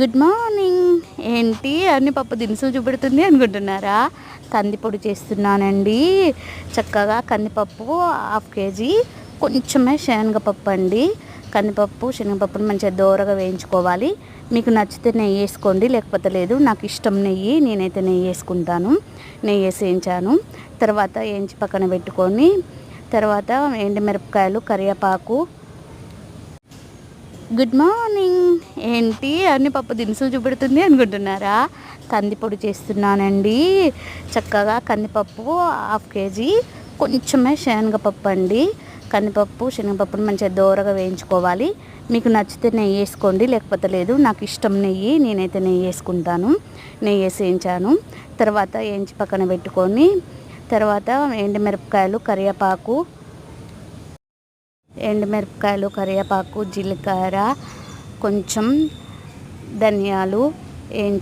Good morning. ఏంటి? అన్ని పప్పు దినుసులు చూపెడుతుంది అనుకుంటున్నారా? కందిపొడి చేస్తున్నానండి. చక్కగా కందిపప్పు హాఫ్ కేజీ. కొంచెమే శనగపప్పు అండి. కందిపప్పు శనగపప్పును మంచిగా దోరగా వేయించుకోవాలి. మీకు నచ్చితే నెయ్యి వేసుకోండి లేకపోతే లేదు. నాకు ఇష్టం నెయ్యి నేనైతే నెయ్యి వేసుకుంటాను. నెయ్యి వేసి వేయించాను. తర్వాత వేయించి పక్కన పెట్టుకొని తర్వాత ఎండుమిరపకాయలు కరివేపాకు గుడ్ మార్నింగ్ ఏంటి? అన్ని పప్పు దినుసులు చూపెడుతుంది అనుకుంటున్నారా? కందిపొడి చేస్తున్నానండి. చక్కగా కందిపప్పు హాఫ్ కేజీ. కొంచెమే శనగపప్పు అండి. కందిపప్పు శనగపప్పును మంచిగా దోరగా వేయించుకోవాలి. మీకు నచ్చితే నెయ్యి వేసుకోండి లేకపోతే లేదు. నాకు ఇష్టం నెయ్యి నేనైతే నెయ్యి వేసుకుంటాను. నెయ్యి వేసి వేయించాను. తర్వాత వేయించి పక్కన పెట్టుకొని తర్వాత ఎండుమిరపకాయలు కరివేపాకు ఎండుమిరపకాయలు కరివేపాకు జీలకర్ర కొంచెం ధనియాలు వేయించి